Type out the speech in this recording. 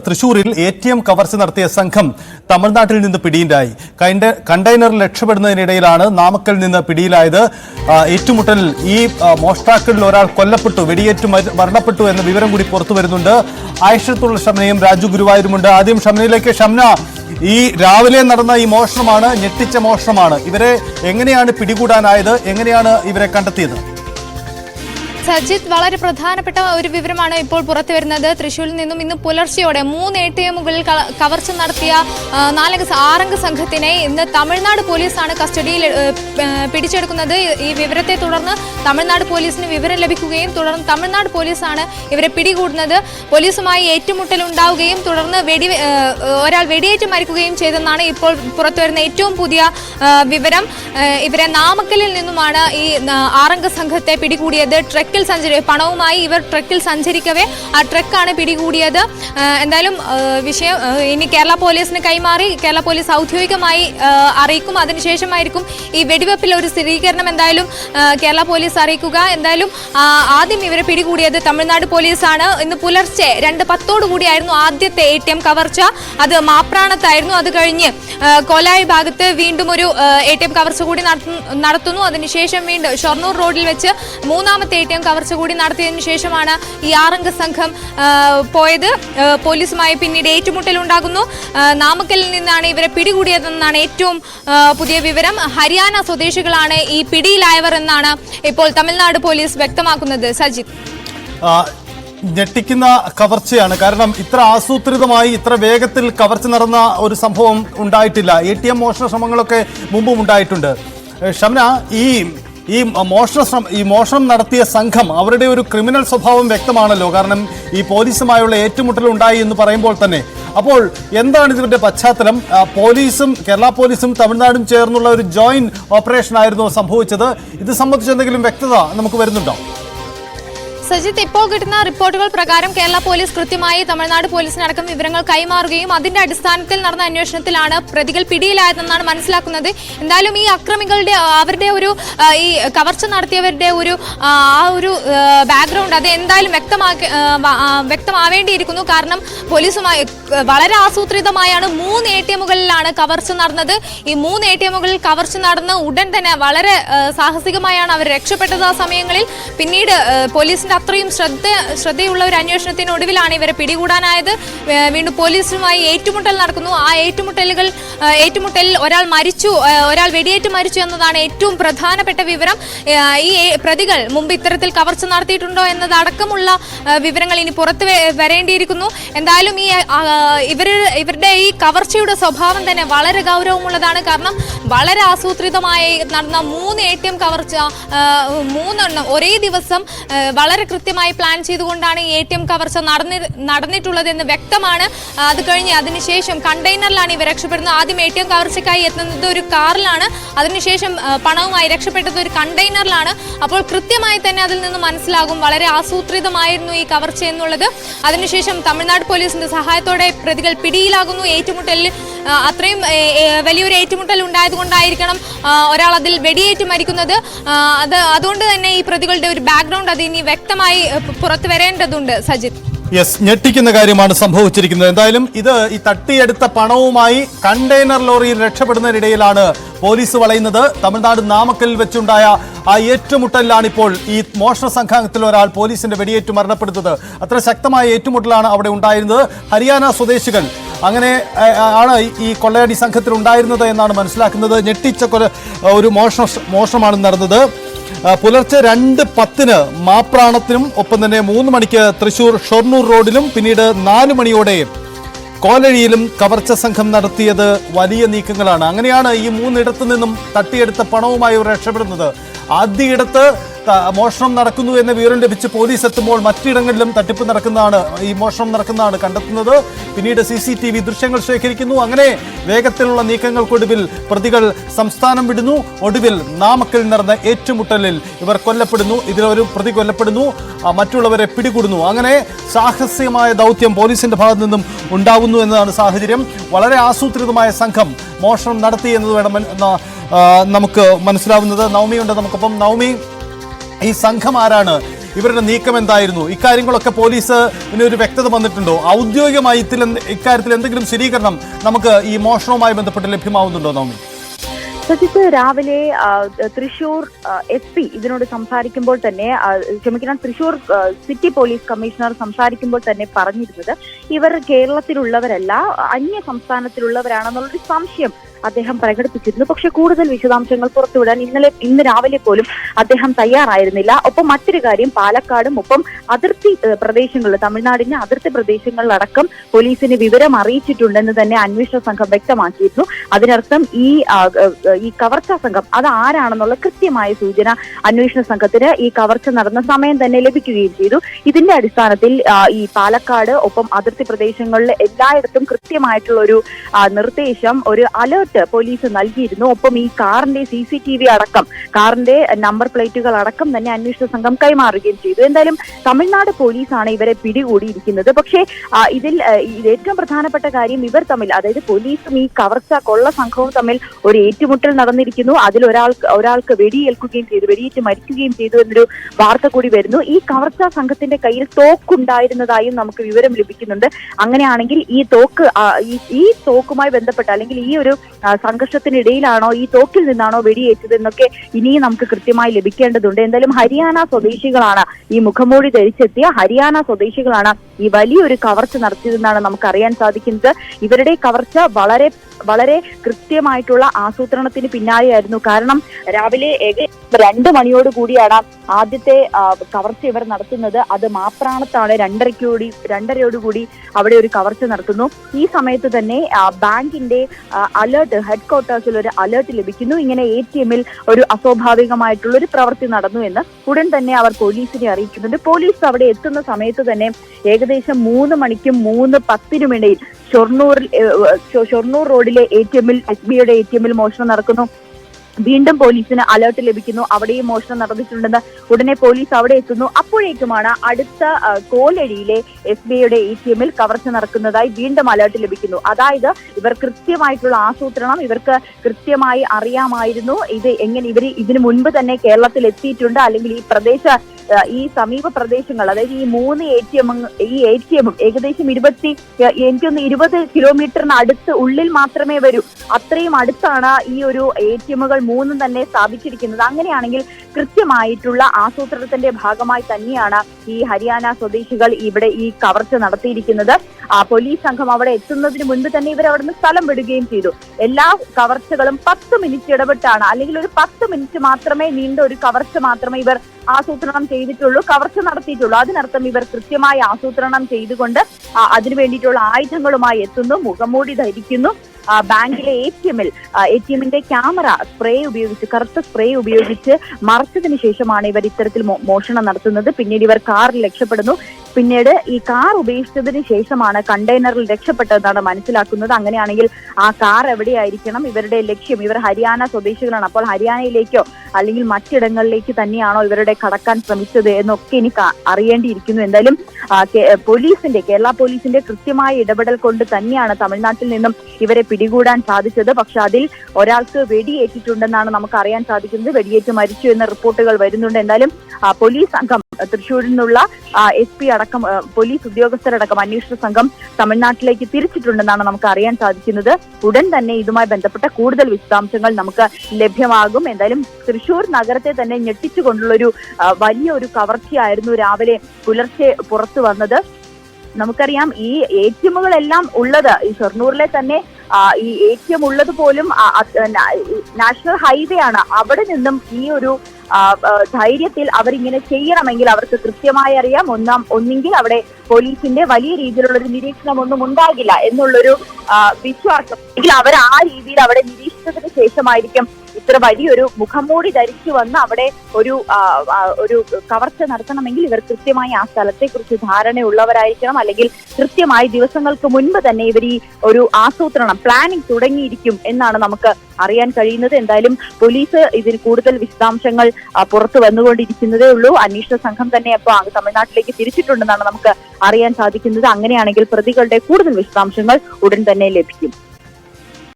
തൃശൂരിൽ A T M കവർച്ച നടത്തിയ സംഘം തമിഴ്നാട്ടിൽ നിന്ന് പിടിയിലായി. കണ്ടെയ്നറിൽ രക്ഷപ്പെടുന്നതിനിടയിലാണ് നാമക്കൽ നിന്ന് പിടിയിലായത്. ഏറ്റുമുട്ടലിൽ ഈ മോഷ്ടാക്കളിൽ ഒരാൾ കൊല്ലപ്പെട്ടു വെടിയേറ്റു മരണപ്പെട്ടു എന്ന വിവരം കൂടി പുറത്തു വരുന്നുണ്ട്. ആയിഷത്തുള്ള ഷംനയും രാജു ഗുരുവായൂരുമുണ്ട്. ആദ്യം ഷംനയിലേക്ക് ഷംന ഈ രാവിലെ നടന്ന ഈ മോഷണമാണ് ഞെട്ടിച്ച മോഷണമാണ്. ഇവരെ എങ്ങനെയാണ് പിടികൂടാനായത്? എങ്ങനെയാണ് ഇവരെ കണ്ടെത്തിയത്? സജിത് വളരെ പ്രധാനപ്പെട്ട ഒരു വിവരമാണ് ഇപ്പോൾ പുറത്തു വരുന്നത്. തൃശ്ശൂരിൽ നിന്നും ഇന്ന് പുലർച്ചെയോടെ മൂന്ന് എ ടി എമ്മുകളിൽ കവർച്ച നടത്തിയ നാലംഗ ആറംഗ സംഘത്തിനെ ഇന്ന് തമിഴ്നാട് പോലീസാണ് കസ്റ്റഡിയിൽ പിടിച്ചെടുക്കുന്നത്. ഈ വിവരത്തെ തുടർന്ന് തമിഴ്നാട് പോലീസിന് വിവരം ലഭിക്കുകയും തുടർന്ന് തമിഴ്നാട് പോലീസാണ് ഇവരെ പിടികൂടുന്നത്. പോലീസുമായി ഏറ്റുമുട്ടൽ ഉണ്ടാവുകയും തുടർന്ന് വെടി ഒരാൾ വെടിയേറ്റ് മരിക്കുകയും ചെയ്തെന്നാണ് ഇപ്പോൾ പുറത്തുവരുന്ന ഏറ്റവും പുതിയ വിവരം. ഇവരെ നാമക്കലിൽ നിന്നുമാണ് ഈ ആറംഗ സംഘത്തെ പിടികൂടിയത്. ട്രക്കിൽ സഞ്ചരി പണവുമായി ഇവർ ട്രക്കിൽ സഞ്ചരിക്കവേ ആ ട്രക്കാണ് പിടികൂടിയത്. എന്തായാലും വിഷയം ഇനി കേരള പോലീസിന് കൈമാറി കേരള പോലീസ് ഔദ്യോഗികമായി അറിയിക്കും. അതിനുശേഷമായിരിക്കും ഈ വെടിവെപ്പിൽ ഒരു സ്ഥിരീകരണം എന്തായാലും കേരള പോലീസ് അറിയിക്കുക. എന്തായാലും ആദ്യം ഇവരെ പിടികൂടിയത് തമിഴ്നാട് പോലീസാണ്. ഇന്ന് പുലർച്ചെ രണ്ട് പത്തോടു കൂടിയായിരുന്നു ആദ്യത്തെ എ ടി എം കവർച്ച. അത് മാപ്രാണത്തായിരുന്നു. അത് കഴിഞ്ഞ് കൊലായി ഭാഗത്ത് വീണ്ടും ഒരു എ ടി എം കവർച്ച കൂടി നടത്തു- നടത്തുന്നു. അതിനുശേഷം വീണ്ടും ഷൊർണൂർ റോഡിൽ വെച്ച് മൂന്നാമത്തെ എ ടി എം കവർച്ച കൂടി നടത്തിയതിനു ശേഷമാണ് ഈ ആറംഗ സംഘം പോയത്. പോലീസുമായി പിന്നീട് ഏറ്റുമുട്ടലുണ്ടാകുന്നു നാമക്കലിൽ നിന്നാണ് ഇവരെ പിടികൂടിയതെന്നാണ് ഏറ്റവും പുതിയ വിവരം. ഹരിയാന സ്വദേശികളാണ് ഈ പിടിയിലായവർ എന്നാണ് ഇപ്പോൾ തമിഴ്നാട് പോലീസ് വ്യക്തമാക്കുന്നത്. സജിത്. ഞെട്ടിക്കുന്ന കവർച്ചയാണ്. കാരണം ഇത്ര ആസൂത്രിതമായി ഇത്ര വേഗത്തിൽ കവർച്ച നടന്ന ഒരു സംഭവം ഉണ്ടായിട്ടില്ല. എ ടി എം മോഷണ ശ്രമങ്ങളൊക്കെ മുമ്പും ഉണ്ടായിട്ടുണ്ട്. ഷംന ഈ ഈ മോഷണ ശ്രമം ഈ മോഷണം നടത്തിയ സംഘം അവരുടെ ഒരു ക്രിമിനൽ സ്വഭാവം വ്യക്തമാണല്ലോ. കാരണം ഈ പോലീസുമായുള്ള ഏറ്റുമുട്ടൽ ഉണ്ടായി എന്ന് പറയുമ്പോൾ തന്നെ. അപ്പോൾ എന്താണ് ഇതിന്റെ പശ്ചാത്തലം? പോലീസും കേരള പോലീസും തമിഴ്നാടും ചേർന്നുള്ള ഒരു ജോയിന്റ് ഓപ്പറേഷൻ ആയിരുന്നു സംഭവിച്ചത്. ഇത് സംബന്ധിച്ച് എന്തെങ്കിലും വ്യക്തത നമുക്ക് വരുന്നുണ്ടോ? സജിത്ത് ഇപ്പോൾ കിട്ടുന്ന റിപ്പോർട്ടുകൾ പ്രകാരം കേരള പോലീസ് കൃത്യമായി തമിഴ്നാട് പോലീസിനടക്കം വിവരങ്ങൾ കൈമാറുകയും അതിന്റെ അടിസ്ഥാനത്തിൽ നടന്ന അന്വേഷണത്തിലാണ് പ്രതികൾ പിടിയിലായതെന്നാണ് മനസ്സിലാക്കുന്നത്. എന്തായാലും ഈ അക്രമികളുടെ അവരുടെ ഒരു ഈ കവർച്ച നടത്തിയവരുടെ ഒരു ആ ഒരു ബാക്ക്ഗ്രൗണ്ട് അത് എന്തായാലും വ്യക്തമാക്കി വ്യക്തമാവേണ്ടിയിരിക്കുന്നു. കാരണം പോലീസുമായി വളരെ ആസൂത്രിതമായാണ് മൂന്ന് എ ടി എമ്മുകളിലാണ് കവർച്ച നടന്നത്. ഈ മൂന്ന് എ ടി എമ്മുകളിൽ കവർച്ച നടന്ന് ഉടൻ തന്നെ വളരെ സാഹസികമായാണ് അവർ രക്ഷപ്പെട്ടത് ആ സമയങ്ങളിൽ. പിന്നീട് പോലീസിന്റെ അത്രയും ശ്രദ്ധ ശ്രദ്ധയുള്ള ഒരു അന്വേഷണത്തിനൊടുവിലാണ് ഇവരെ പിടികൂടാനായത്. വീണ്ടും പോലീസുമായി ഏറ്റുമുട്ടൽ നടക്കുന്നു. ആ ഏറ്റുമുട്ടലുകൾ ഏറ്റുമുട്ടലിൽ ഒരാൾ മരിച്ചു ഒരാൾ വെടിയേറ്റ് മരിച്ചു എന്നതാണ് ഏറ്റവും പ്രധാനപ്പെട്ട വിവരം. ഈ പ്രതികൾ മുമ്പ് ഇത്തരത്തിൽ കവർച്ച നടത്തിയിട്ടുണ്ടോ എന്നതടക്കമുള്ള വിവരങ്ങൾ ഇനി പുറത്ത് വരേണ്ടിയിരിക്കുന്നു. എന്തായാലും ഈ ഇവർ ഇവരുടെ ഈ കവർച്ചയുടെ സ്വഭാവം തന്നെ വളരെ ഗൗരവമുള്ളതാണ്. കാരണം വളരെ ആസൂത്രിതമായി നടന്ന മൂന്ന് എ ടി എം കവർച്ച മൂന്നെണ്ണം ഒരേ ദിവസം വളരെ കൃത്യമായി പ്ലാൻ ചെയ്തുകൊണ്ടാണ് എ ടി എം കവർച്ച നടന്നി നടന്നിട്ടുള്ളതെന്ന് വ്യക്തമാണ്. അത് കഴിഞ്ഞ് അതിനുശേഷം കണ്ടെയ്നറിലാണ് ഇവർ രക്ഷപ്പെടുന്നത്. ആദ്യം എ ടി എം കവർച്ചയ്ക്കായി എത്തുന്നത് ഒരു കാറിലാണ്. അതിനുശേഷം പണവുമായി രക്ഷപ്പെട്ടത് ഒരു കണ്ടെയ്നറിലാണ്. അപ്പോൾ കൃത്യമായി തന്നെ അതിൽ നിന്ന് മനസ്സിലാകും വളരെ ആസൂത്രിതമായിരുന്നു ഈ കവർച്ച എന്നുള്ളത്. അതിനുശേഷം തമിഴ്നാട് പോലീസിന്റെ സഹായത്തോടെ പ്രതികൾ പിടിയിലാകുന്നു. ഏറ്റുമുട്ടലിൽ അത്രയും വലിയൊരു ഏറ്റുമുട്ടൽ ഉണ്ടായതുകൊണ്ടായിരിക്കണം ഒരാൾ അതിൽ വെടിയേറ്റ് മരിക്കുന്നത്. അത് അതുകൊണ്ട് തന്നെ ഈ പ്രതികളുടെ ഒരു ബാക്ക്ഗ്രൗണ്ട് അത് ഇനി വ്യക്തമായി ഏ, പുറത്തു വരേണ്ടതുണ്ട് സജിത്. യെസ് ഞെട്ടിക്കുന്ന കാര്യമാണ് സംഭവിച്ചിരിക്കുന്നത്. എന്തായാലും ഇത് ഈ തട്ടിയെടുത്ത പണവുമായി കണ്ടെയ്നർ ലോറിയിൽ രക്ഷപ്പെടുന്നതിനിടയിലാണ് പോലീസ് വളയുന്നത്. തമിഴ്നാട് നാമക്കലിൽ വെച്ചുണ്ടായ ആ ഏറ്റുമുട്ടലിലാണ് ഇപ്പോൾ ഈ മോഷണ സംഘത്തിൽ ഒരാൾ പോലീസിന്റെ വെടിയേറ്റ് മരണപ്പെടുത്തത് അത്ര ശക്തമായ ഏറ്റുമുട്ടലാണ് അവിടെ ഉണ്ടായിരുന്നത്. ഹരിയാന സ്വദേശികൾ അങ്ങനെ ആണ് ഈ കൊള്ളയടി സംഘത്തിൽ ഉണ്ടായിരുന്നത് എന്നാണ് മനസ്സിലാക്കുന്നത്. ഞെട്ടിച്ച ഒരു മോഷണ മോഷണമാണ് നടന്നത്. പുലർച്ചെ രണ്ട് പത്തിന് മാപ്രാണത്തിനും ഒപ്പം തന്നെ മൂന്ന് മണിക്ക് തൃശൂർ ഷൊർണൂർ റോഡിലും പിന്നീട് നാല് മണിയോടെ കോലഴിയിലും കവർച്ച സംഘം നടത്തിയത് വലിയ നീക്കങ്ങളാണ്. അങ്ങനെയാണ് ഈ മൂന്നിടത്തു നിന്നും തട്ടിയെടുത്ത പണവുമായി രക്ഷപ്പെടുന്നത്. ആദ്യയിടത്ത് മോഷണം നടക്കുന്നു എന്ന വിവരം ലഭിച്ച് പോലീസ് എത്തുമ്പോൾ മറ്റിടങ്ങളിലും തട്ടിപ്പ് നടക്കുന്നതാണ് ഈ മോഷണം നടക്കുന്നതാണ് കണ്ടെത്തുന്നത്. പിന്നീട് സി സി ടി വി ദൃശ്യങ്ങൾ ശേഖരിക്കുന്നു. അങ്ങനെ വേഗത്തിലുള്ള നീക്കങ്ങൾക്കൊടുവിൽ പ്രതികൾ സംസ്ഥാനം വിടുന്നു. ഒടുവിൽ നാമക്കൽ നടന്ന ഏറ്റുമുട്ടലിൽ ഇവർ കൊല്ലപ്പെടുന്നു. ഇതിലൊരു പ്രതി കൊല്ലപ്പെടുന്നു. മറ്റുള്ളവരെ പിടികൂടുന്നു. അങ്ങനെ സാഹസികമായ ദൗത്യം പോലീസിന്റെ ഭാഗത്തു നിന്നും ഉണ്ടാവുന്നു എന്നതാണ് സാഹചര്യം. വളരെ ആസൂത്രിതമായ സംഘം മോഷണം നടത്തി എന്നത് വേണം നമുക്ക് മനസ്സിലാവുന്നത്. നവമിയുണ്ട് നമുക്കൊപ്പം. നവമി ഈ സംഘം ആരാണ്? ഇവരുടെ നീക്കം എന്തായിരുന്നു? ഇക്കാര്യങ്ങളൊക്കെ പോലീസ് ഒരു വ്യക്തത വന്നിട്ടുണ്ടോ? ഔദ്യോഗികമായി ഇതിൽ ഇക്കാര്യത്തിൽ എന്തെങ്കിലും സ്ഥിരീകരണം നമുക്ക് ഈ മോഷണവുമായി ബന്ധപ്പെട്ട് ലഭ്യമാവുന്നുണ്ടോ നവമി? സജിത്ത് രാവിലെ തൃശൂർ എസ് പി ഇതിനോട് സംസാരിക്കുമ്പോൾ തന്നെ ക്ഷമിക്കണം തൃശൂർ സിറ്റി പോലീസ് കമ്മീഷണർ സംസാരിക്കുമ്പോൾ തന്നെ പറഞ്ഞിരുന്നത് ഇവർ കേരളത്തിലുള്ളവരല്ല അന്യ സംസ്ഥാനത്തിലുള്ളവരാണെന്നുള്ളൊരു സംശയം അദ്ദേഹം പ്രകടിപ്പിച്ചിരുന്നു. പക്ഷെ കൂടുതൽ വിശദാംശങ്ങൾ പുറത്തുവിടാൻ ഇന്നലെ ഇന്ന് രാവിലെ പോലും അദ്ദേഹം തയ്യാറായിരുന്നില്ല. ഒപ്പം മറ്റൊരു കാര്യം പാലക്കാടും ഒപ്പം അതിർത്തി പ്രദേശങ്ങളിൽ തമിഴ്നാടിന്റെ അതിർത്തി പ്രദേശങ്ങളിലടക്കം പോലീസിന് വിവരം അറിയിച്ചിട്ടുണ്ടെന്ന് തന്നെ അന്വേഷണ സംഘം വ്യക്തമാക്കിയിരുന്നു. അതിനർത്ഥം ഈ ഈ കവർച്ചാ സംഘം അത് ആരാണെന്നുള്ള കൃത്യമായ സൂചന അന്വേഷണ സംഘത്തിന് ഈ കവർച്ച നടന്ന സമയം തന്നെ ലഭിക്കുകയും ചെയ്തു. ഇതിന്റെ അടിസ്ഥാനത്തിൽ ഈ പാലക്കാട് ഒപ്പം അതിർത്തി പ്രദേശങ്ങളിൽ എല്ലായിടത്തും കൃത്യമായിട്ടുള്ള ഒരു നിർദ്ദേശം ഒരു അലേർട്ട് പോലീസ് നൽകിയിരുന്നു. ഒപ്പം ഈ കാറിന്റെ സി സി ടി വി അടക്കം കാറിന്റെ നമ്പർ പ്ലേറ്റുകൾ അടക്കം തന്നെ അന്വേഷണ സംഘം കൈമാറുകയും ചെയ്തു. എന്തായാലും തമിഴ്നാട് പോലീസാണ് ഇവരെ പിടികൂടിയിരിക്കുന്നത്. പക്ഷേ ഇതിൽ ഏറ്റവും പ്രധാനപ്പെട്ട കാര്യം ഇവർ തമ്മിൽ അതായത് പോലീസും ഈ കവർച്ച കൊള്ള സംഘവും തമ്മിൽ ഒരു ഏറ്റുമുട്ടൽ നടന്നിരിക്കുന്നു. അതിൽ ഒരാൾക്ക് ഒരാൾക്ക് വെടിയേൽക്കുകയും ചെയ്തു വെടിയേറ്റ് മരിക്കുകയും ചെയ്തു എന്നൊരു വാർത്ത കൂടി വരുന്നു. ഈ കവർച്ച സംഘത്തിന്റെ കയ്യിൽ തോക്കുണ്ടായിരുന്നതായും നമുക്ക് വിവരം ലഭിക്കുന്നുണ്ട്. അങ്ങനെയാണെങ്കിൽ ഈ തോക്ക് ഈ- തോക്കുമായി ബന്ധപ്പെട്ട അല്ലെങ്കിൽ ഈ ഒരു സംഘർഷത്തിനിടയിലാണോ ഈ തോക്കിൽ നിന്നാണോ വെടിയേറ്റത് എന്നൊക്കെ ഇനിയും നമുക്ക് കൃത്യമായി ലഭിക്കേണ്ടതുണ്ട്. എന്തായാലും ഹരിയാന സ്വദേശികളാണ് ഈ മുഖംമൂടി ധരിച്ചെത്തിയ. ഹരിയാന സ്വദേശികളാണ് ഈ വലിയൊരു കവർച്ച നടത്തിയതെന്നാണ് നമുക്ക് അറിയാൻ സാധിക്കുന്നത്. ഇവരുടെ കവർച്ച വളരെ വളരെ കൃത്യമായിട്ടുള്ള ആസൂത്രണത്തിന് പിന്നാലെയായിരുന്നു. കാരണം രാവിലെ ഏകദേശം രണ്ട് മണിയോട് കൂടിയാണ് ആദ്യത്തെ കവർച്ച ഇവർ നടത്തുന്നത്. അത് മാപ്രാണത്താണ്. രണ്ടരയ്ക്കോടി രണ്ടരയോടുകൂടി അവിടെ ഒരു കവർച്ച നടത്തുന്നു. ഈ സമയത്ത് തന്നെ ബാങ്കിന്റെ അലേർട്ട് ഹെഡ് ക്വാർട്ടേഴ്സിൽ ഒരു അലേർട്ട് ലഭിക്കുന്നു. ഇങ്ങനെ എ ടി എമ്മിൽ ഒരു അസ്വാഭാവികമായിട്ടുള്ള ഒരു പ്രവൃത്തി നടന്നു എന്ന് ഉടൻ തന്നെ അവർ പോലീസിനെ അറിയിക്കുന്നുണ്ട്. പോലീസ് അവിടെ എത്തുന്ന സമയത്ത് തന്നെ ഏകദേശം മൂന്ന് മണിക്കും മൂന്ന് പത്തിനുമിടയിൽ ഷൊർണൂറിൽ ഷൊർണൂർ റോഡിലെ എ ടി എമ്മിൽ എസ് ബിയുടെ എ ടി എമ്മിൽ മോഷണം നടക്കുന്നു. വീണ്ടും പോലീസിന് അലേർട്ട് ലഭിക്കുന്നു. അവിടെയും മോഷണം നടന്നിട്ടുണ്ടെന്ന് ഉടനെ പോലീസ് അവിടെ എത്തുന്നു. അപ്പോഴേക്കുമാണ് അടുത്ത കോലഴിയിലെ എസ് ബി ഐയുടെ എ ടി എമ്മിൽ കവർച്ച നടക്കുന്നതായി വീണ്ടും അലേർട്ട് ലഭിക്കുന്നു. അതായത് ഇവർ കൃത്യമായിട്ടുള്ള ആസൂത്രണം ഇവർക്ക് കൃത്യമായി അറിയാമായിരുന്നു. ഇത് എങ്ങനെ ഇവർ ഇതിനു മുൻപ് തന്നെ കേരളത്തിൽ എത്തിയിട്ടുണ്ട് അല്ലെങ്കിൽ ഈ പ്രദേശ ഈ സമീപ പ്രദേശങ്ങൾ അതായത് ഈ മൂന്ന് എ ടി എം ഈ എ ടി എമ്മും ഏകദേശം ഇരുപത്തി എനിക്കൊന്ന് ഇരുപത് കിലോമീറ്ററിന് അടുത്ത് ഉള്ളിൽ മാത്രമേ വരൂ. അത്രയും അടുത്താണ് ഈ ഒരു എ ടി എമ്മുകൾ മൂന്നും തന്നെ സ്ഥാപിച്ചിരിക്കുന്നത്. അങ്ങനെയാണെങ്കിൽ കൃത്യമായിട്ടുള്ള ആസൂത്രണത്തിന്റെ ഭാഗമായി തന്നെയാണ് ഈ ഹരിയാന സ്വദേശികൾ ഇവിടെ ഈ കവർച്ച നടത്തിയിരിക്കുന്നത്. പോലീസ് സംഘം അവിടെ എത്തുന്നതിന് മുൻപ് തന്നെ ഇവർ അവിടുന്ന് സ്ഥലം വിടുകയും ചെയ്തു. എല്ലാ കവർച്ചകളും പത്ത് മിനിറ്റ് ഇടപെട്ടാണ് അല്ലെങ്കിൽ ഒരു പത്ത് മിനിറ്റ് മാത്രമേ നീണ്ട ഒരു കവർച്ച മാത്രമേ ഇവർ ആസൂത്രണം ചെയ്തിട്ടുള്ളൂ കവർച്ച നടത്തിയിട്ടുള്ളൂ. അതിനർത്ഥം ഇവർ കൃത്യമായി ആസൂത്രണം ചെയ്തുകൊണ്ട് അതിനു വേണ്ടിയിട്ടുള്ള ആയുധങ്ങളുമായി എത്തുന്നു മുഖംമൂടി ധരിക്കുന്നു. ബാങ്കിലെ എ ടി എമ്മിൽ എ ടി എമ്മിന്റെ ക്യാമറ സ്പ്രേ ഉപയോഗിച്ച് കറുത്ത സ്പ്രേ ഉപയോഗിച്ച് മറച്ചതിന് ശേഷമാണ് ഇവർ ഇത്തരത്തിൽ മോഷണം നടത്തുന്നത്. പിന്നീട് ഇവർ കാറിൽ രക്ഷപ്പെടുന്നു. പിന്നീട് ഈ കാർ ഉപേക്ഷിച്ചതിന് ശേഷമാണ് കണ്ടെയ്നറിൽ രക്ഷപ്പെട്ടതെന്നാണ് മനസ്സിലാക്കുന്നത്. അങ്ങനെയാണെങ്കിൽ ആ കാർ എവിടെയായിരിക്കണം? ഇവരുടെ ലക്ഷ്യം ഇവർ ഹരിയാന സ്വദേശികളാണ്. അപ്പോൾ ഹരിയാനയിലേക്കോ അല്ലെങ്കിൽ മറ്റിടങ്ങളിലേക്ക് തന്നെയാണോ ഇവരുടെ കടക്കാൻ ശ്രമിച്ചത് എന്നൊക്കെ എനിക്ക് അറിയേണ്ടിയിരിക്കുന്നു. എന്തായാലും പോലീസിന്റെ കേരള പോലീസിന്റെ കൃത്യമായ ഇടപെടൽ കൊണ്ട് തന്നെയാണ് തമിഴ്നാട്ടിൽ നിന്നും ഇവരെ പിടികൂടാൻ സാധിച്ചത്. പക്ഷെ അതിൽ ഒരാൾക്ക് വെടിയേറ്റിട്ടുണ്ടെന്നാണ് നമുക്ക് അറിയാൻ സാധിക്കുന്നത്. വെടിയേറ്റ് മരിച്ചു എന്ന റിപ്പോർട്ടുകൾ വരുന്നുണ്ട്. എന്തായാലും പോലീസ് സംഘം തൃശൂരിൽ നിന്നുള്ള എസ് പി അടക്കം പോലീസ് ഉദ്യോഗസ്ഥരടക്കം അന്വേഷണ സംഘം തമിഴ്നാട്ടിലേക്ക് തിരിച്ചിട്ടുണ്ടെന്നാണ് നമുക്ക് അറിയാൻ സാധിക്കുന്നത്. ഉടൻ തന്നെ ഇതുമായി ബന്ധപ്പെട്ട കൂടുതൽ വിശദാംശങ്ങൾ നമുക്ക് ലഭ്യമാകും. എന്തായാലും തൃശൂർ നഗരത്തെ തന്നെ ഞെട്ടിച്ചുകൊണ്ടുള്ളൊരു ഒരു വലിയ ഒരു കവർച്ചയായിരുന്നു രാവിലെ പുലർച്ചെ പുറത്തു വന്നത്. നമുക്കറിയാം ഈ എ ടി എമ്മുകളെല്ലാം ഉള്ളത് ഈ ഷൊർണൂരിലെ തന്നെ ഈ എ ടി എം ഉള്ളത് പോലും നാഷണൽ ഹൈവേ ആണ് അവിടെ നിന്നും ഈ ഒരു ധൈര്യത്തിൽ അവരിങ്ങനെ ചെയ്യണമെങ്കിൽ അവർക്ക് കൃത്യമായി അറിയാം. ഒന്നാം ഒന്നെങ്കിൽ അവിടെ പോലീസിന്റെ വലിയ രീതിയിലുള്ള ഒരു നിരീക്ഷണം ഒന്നും ഉണ്ടാകില്ല എന്നുള്ളൊരു വിശ്വാസം. അല്ലെങ്കിൽ അവർ ആ രീതിയിൽ അവിടെ നിരീക്ഷിച്ചതിന് ശേഷമായിരിക്കും ഇത്ര വലിയൊരു മുഖംമൂടി ധരിച്ചു വന്ന് അവിടെ ഒരു ഒരു കവർച്ച നടത്തണമെങ്കിൽ ഇവർ കൃത്യമായി ആ സ്ഥലത്തെക്കുറിച്ച് ധാരണയുള്ളവരായിരിക്കണം. അല്ലെങ്കിൽ കൃത്യമായി ദിവസങ്ങൾക്ക് മുൻപ് തന്നെ ഇവർ ഈ ഒരു ആസൂത്രണം പ്ലാനിംഗ് തുടങ്ങിയിരിക്കും എന്നാണ് നമുക്ക് അറിയാൻ കഴിയുന്നത്. എന്തായാലും പോലീസ് ഇതിൽ കൂടുതൽ വിശദാംശങ്ങൾ പുറത്തു വന്നുകൊണ്ടിരിക്കുന്നതേ ഉള്ളൂ. അന്വേഷണ സംഘം തന്നെ അപ്പോൾ തമിഴ്നാട്ടിലേക്ക് തിരിച്ചിട്ടുണ്ടെന്നാണ് നമുക്ക് അറിയാൻ സാധിക്കുന്നത്. അങ്ങനെയാണെങ്കിൽ പ്രതികളുടെ കൂടുതൽ വിശദാംശങ്ങൾ ഉടൻ തന്നെ ലഭിക്കും.